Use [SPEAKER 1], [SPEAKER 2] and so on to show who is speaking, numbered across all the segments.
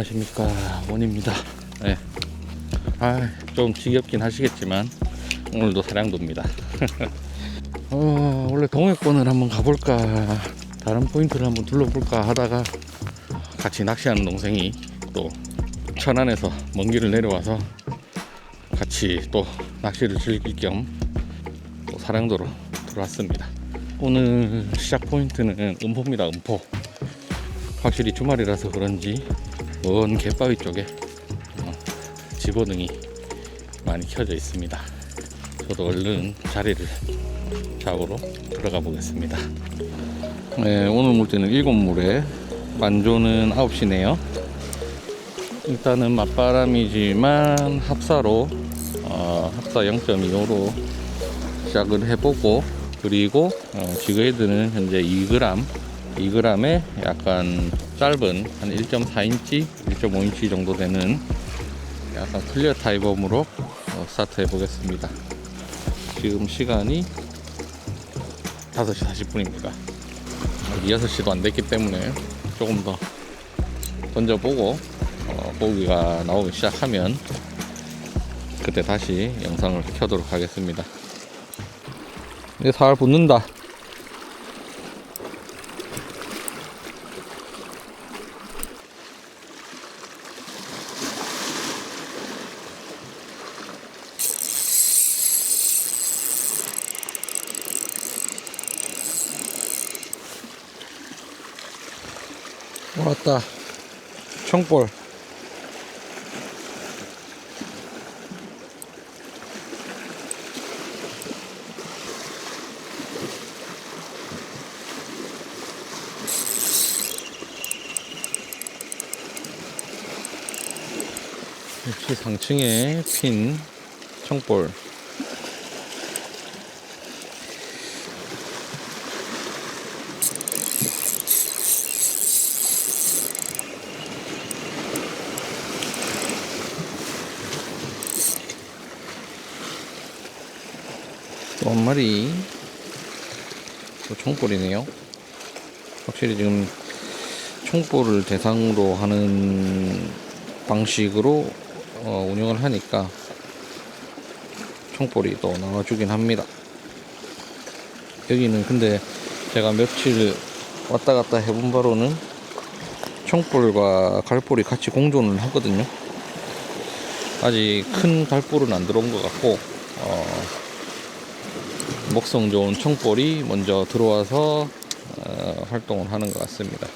[SPEAKER 1] 안녕하십니까 원입니다. 네. 아 좀 지겹긴 하시겠지만 오늘도 사량도입니다. 어, 원래 동해권을 한번 가볼까 다른 포인트를 한번 둘러볼까 하다가 같이 낚시하는 동생이 또 천안에서 먼 길을 내려와서 같이 또 낚시를 즐길 겸 또 사량도로 들어왔습니다. 오늘 시작 포인트는 음포입니다. 음포. 확실히 주말이라서 그런지 먼 갯바위 쪽에 어, 집어등이 많이 켜져 있습니다. 저도 얼른 자리를 잡으러 들어가 보겠습니다. 네, 오늘 물때는 7물에 만조는 9시네요. 일단은 맞바람이지만 합사로 어, 합사 0.25로 시작을 해보고 그리고 어, 지그헤드는 현재 2g 2g에 약간 짧은 한 1.4인치 1.5인치 정도 되는 약간 클리어 타이범으로 어, 스타트 해보겠습니다. 지금 시간이 5시 40분입니다. 아직 6시도 안 됐기 때문에 조금 더 던져보고 어, 고기가 나오기 시작하면 그때 다시 영상을 켜도록 하겠습니다. 이제 살 붙는다 왔다. 청볼. 역시 상층에 핀 청볼 또 한 마리. 또 총볼이네요. 확실히 지금 총볼을 대상으로 하는 방식으로 어, 운영을 하니까 총볼이 또 나와주긴 합니다. 여기는 근데 제가 며칠 왔다 갔다 해본 바로는 총볼과 갈볼이 같이 공존을 하거든요. 아직 큰 갈볼은 안 들어온 것 같고 어, 먹성 좋은 청볼이 먼저 들어와서 어, 활동을 하는 것 같습니다.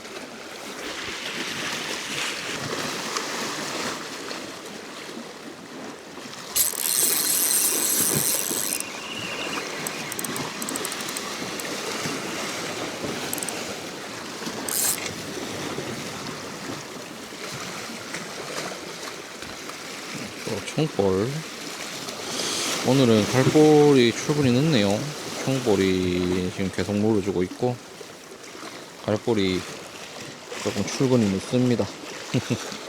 [SPEAKER 1] 또 청볼 오늘은 갈볼이 출근이 늦네요. 청볼이 지금 계속 물어주고 있고 갈볼이 조금 출근이 늦습니다.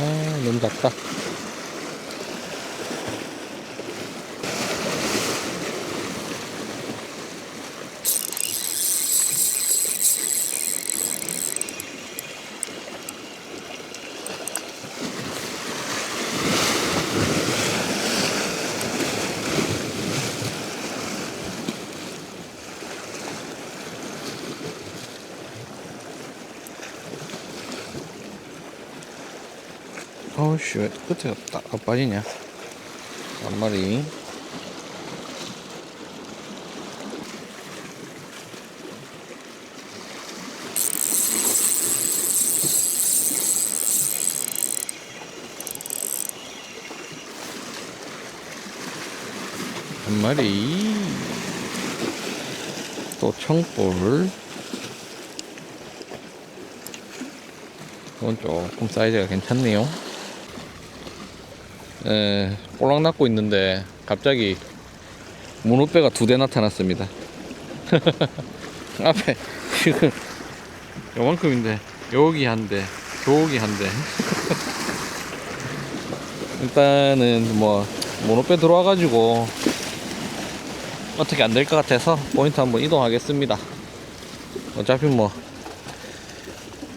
[SPEAKER 1] 아, 너무 작다. 어우씨, 왜 끝에 딱안 빠지냐? 한 마리. 한 마리. 또 청볼. 이건 조금 사이즈가 괜찮네요. 에, 볼락 났고 있는데 갑자기 문어배가 두 대 나타났습니다. 앞에 지금 요만큼인데 여기 한 대, 저기 한 대. 일단은 뭐 문어배 들어와가지고 어떻게 안 될 것 같아서 포인트 한번 이동하겠습니다. 어차피 뭐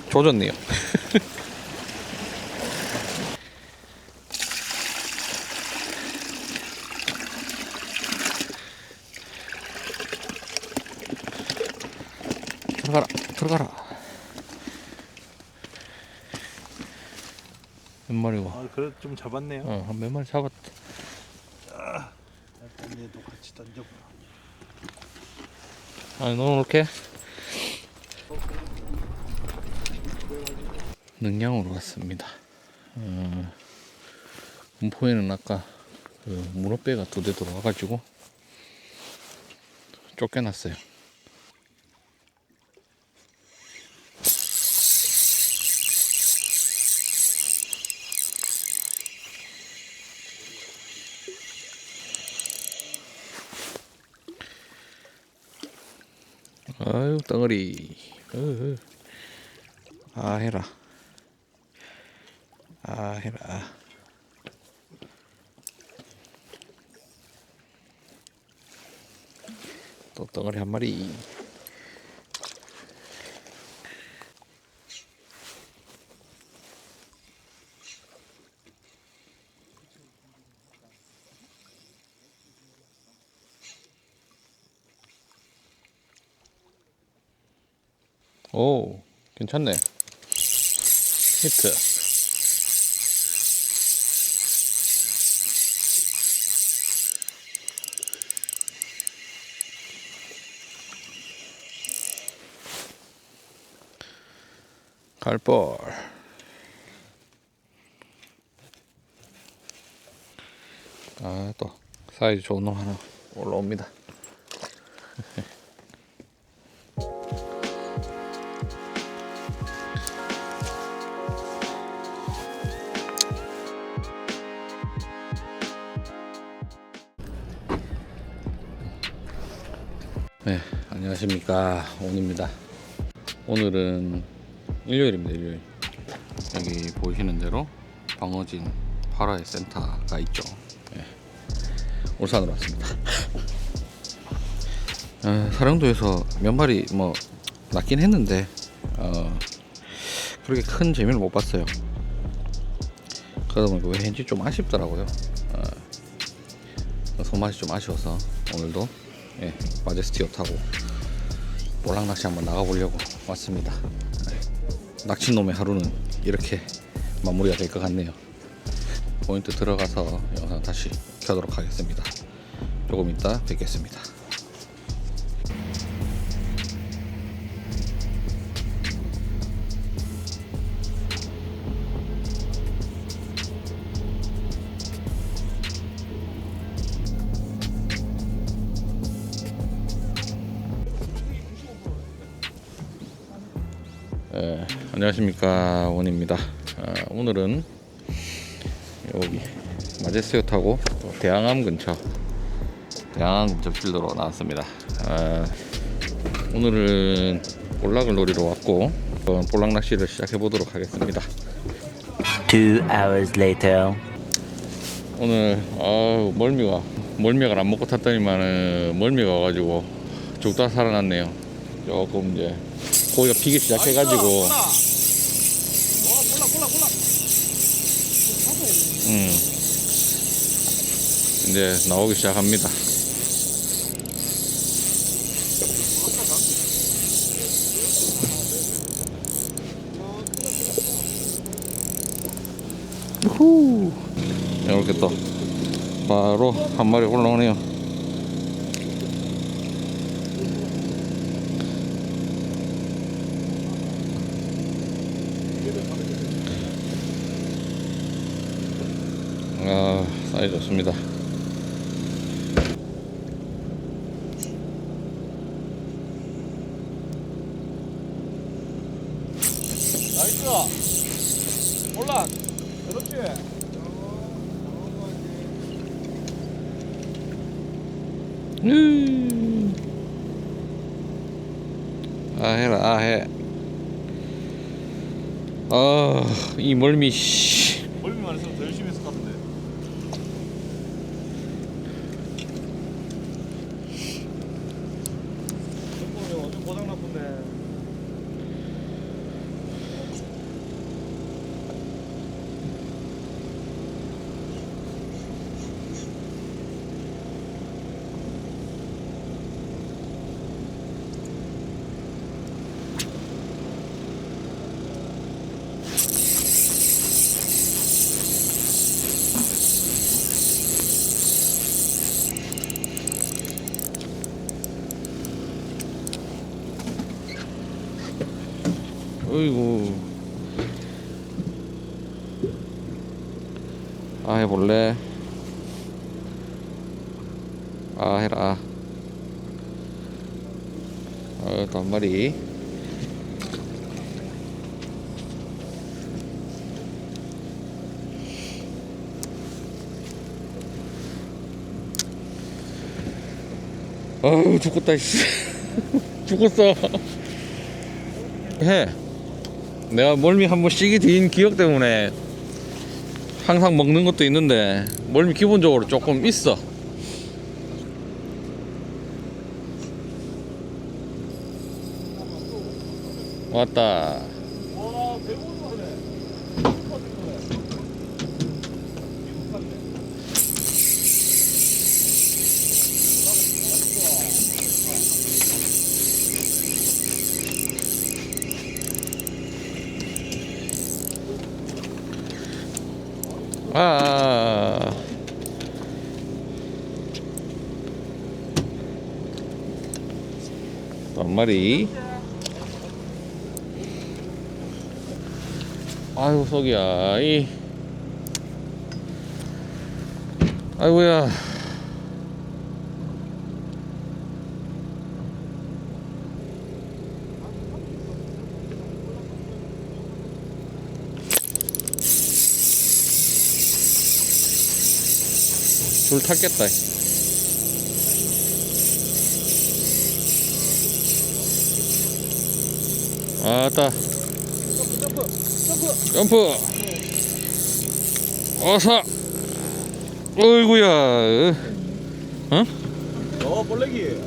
[SPEAKER 1] 조졌네요. 들어가라, 들어가라. 몇 마리고?
[SPEAKER 2] 아, 그래도 좀 잡았네요.
[SPEAKER 1] 어, 한 몇 마리 잡았다.
[SPEAKER 2] 일단 얘도 같이 던져봐.
[SPEAKER 1] 아니, 너무 이렇게 능량으로 왔습니다. 어, 문포에는 아까 그 문어배가 두 대 들어와가지고 쫓겨났어요. 아유 덩어리. 어허. 아 해라. 아 해라. 또 덩어리 한 마리 오 괜찮네. 히트. 갈볼. 아 또 사이즈 좋은 놈 하나 올라옵니다 네, 안녕하십니까. 온입니다. 오늘은 일요일입니다, 일요일. 여기 보이시는 대로 방어진 파라의 센터가 있죠. 네, 울산으로 왔습니다. 아, 사령도에서 몇 마리 뭐 낚긴 했는데, 어, 그렇게 큰 재미를 못 봤어요. 그러다 보니까 왠지 좀 아쉽더라고요. 어, 손맛이 좀 아쉬워서 오늘도 예, 마제스티어 타고 볼락 낚시 한번 나가보려고 왔습니다. 네, 낚시놈의 하루는 이렇게 마무리가 될 것 같네요. 포인트 들어가서 영상 다시 켜도록 하겠습니다. 조금 이따 뵙겠습니다. 예, 안녕하십니까 원입니다. 아, 오늘은 여기 마제스요 타고 또 대항암 근처 대항암 근처 필드로 나왔습니다. 아, 오늘은 볼락을 노리러 왔고 볼락 낚시를 시작해 보도록 하겠습니다.
[SPEAKER 3] Two hours later.
[SPEAKER 1] 오늘 아우 멀미가 멀미가 안 먹고 탔더니만은 멀미가 와가지고 죽다 살아났네요. 조금 이제 고기가 피기 시작해가지고 음 이제 나오기 시작합니다. 후 이렇게 또 바로 한 마리 올라오네요. 아, 사이즈 좋습니다.
[SPEAKER 2] 나이스. 올라. 그렇지.
[SPEAKER 1] 으. 아 해라 아 해. 아이 멀미 씨.
[SPEAKER 2] 멀미만 했으면 더 열심히 했을 것 같은데. 이거 완전 고장 나쁜데.
[SPEAKER 1] 어이구. 아 해볼래? 아 해라. 어, 또한 마리. 아우 죽겠다 씨. 죽었어. 해. 내가 멀미 한번 쉬기 뒤인 기억 때문에 항상 먹는 것도 있는데 멀미 기본적으로 조금 있어. 왔다. 한 마리. 아유 속이야. 이. 아이고야. 줄 탔겠다. 아따. 점프. 어서. 어이구야. 어?
[SPEAKER 2] 어, 벌레기.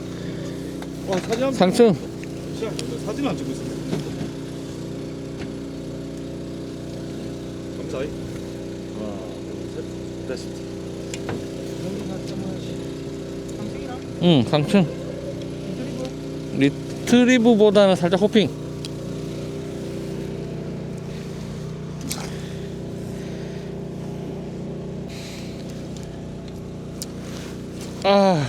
[SPEAKER 2] 와, 사진. 시작. 사진 안 찍고 있어. 감사히. 하나, 둘, 셋. 됐습니다.
[SPEAKER 1] 응, 상승. 리트리브보다는 살짝 호핑. 아,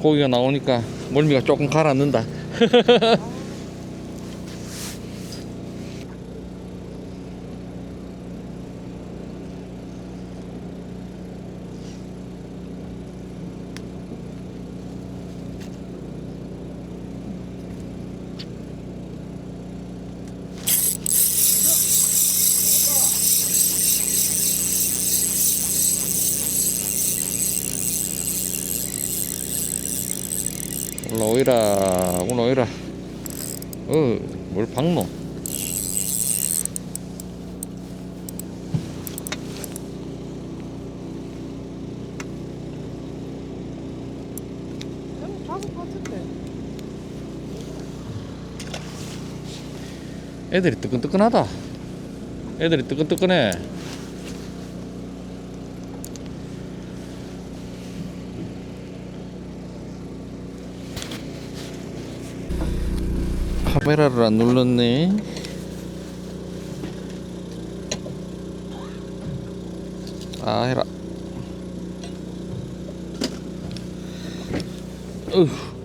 [SPEAKER 1] 고기가 나오니까 멀미가 조금 가라앉는다. 올라오이라, 올라오이라. 어, 뭘 박노? 애들이 뜨끈뜨끈하다. 애들이 뜨끈뜨끈해. 카메라를 안 눌렀네. 아 해라. 으.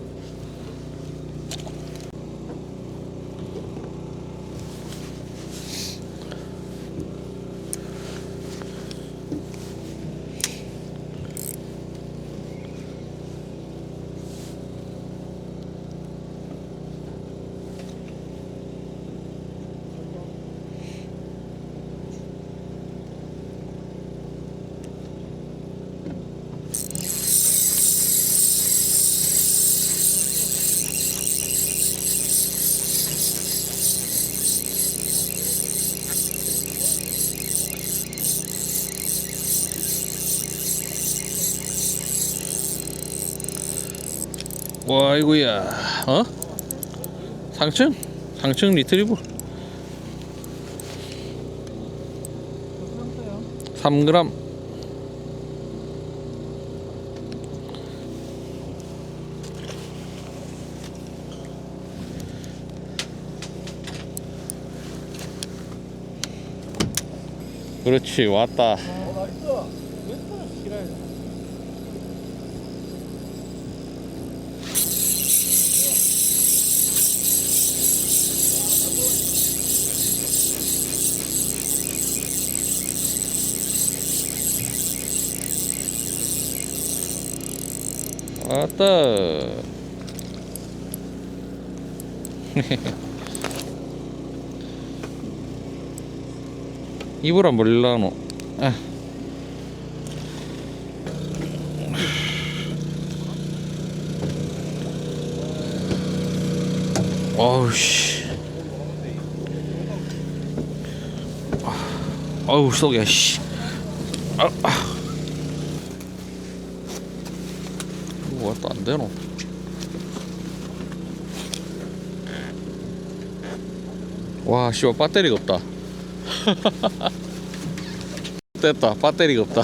[SPEAKER 1] 와 이거야 어? 상층? 상층 리트리버 3g 그렇지 왔다 왔다. 안 벌릴라노. 아. 어우 씨. 어우 속이야 씨. 아, 아. 뭐가 또 안 되노? 와 씨발 배터리가 없다. 됐다 배터리가 없다.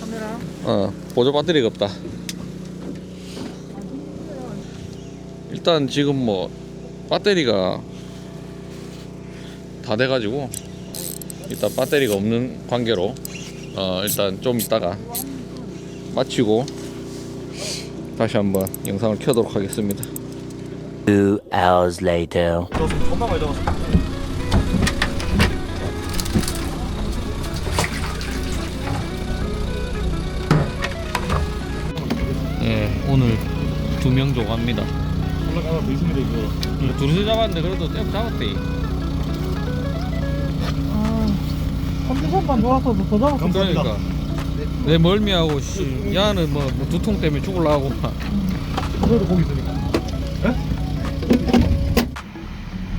[SPEAKER 2] 카메라.
[SPEAKER 1] 어 보조 배터리가 없다. 일단 지금 뭐 배터리가 다 돼가지고 일단 배터리가 없는 관계로 어 일단 좀 이따가 마치고 다시 한번 영상을 켜도록 하겠습니다
[SPEAKER 3] Two hours later.
[SPEAKER 1] 예 오늘 두 명 조갑니다
[SPEAKER 2] 올라가면 이거.
[SPEAKER 1] 둘이서 잡았는데 그래도 떼고 잡았대
[SPEAKER 2] 컨디션만 좋아서 더 잡았어.
[SPEAKER 1] 그러니까 내 멀미하고 씨 야는 뭐 두통 때문에 죽을라고 막
[SPEAKER 2] 그래도 고기 있으니까.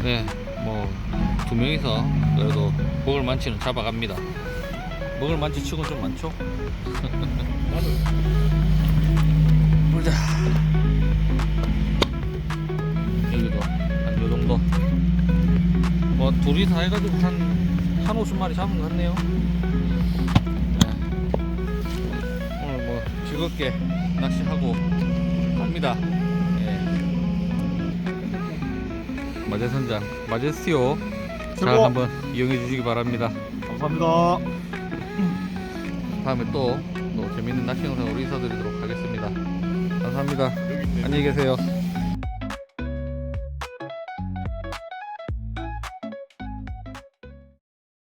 [SPEAKER 1] 네, 뭐 두 명이서 그래도 먹을 만치는 잡아갑니다. 먹을 만치 치곤 좀 많죠? 보자. 여기도 한 요 정도. 뭐 둘이 다 해가지고 한한 50마리 잡은 것 같네요. 즐겁게 낚시하고 갑니다. 예. 마제선장 마제스티오 잘
[SPEAKER 2] 최고.
[SPEAKER 1] 한번 이용해 주시기 바랍니다.
[SPEAKER 2] 감사합니다.
[SPEAKER 1] 다음에 또, 또 재밌는 낚시 영상으로 인사드리도록 하겠습니다. 감사합니다. 안녕히 계세요.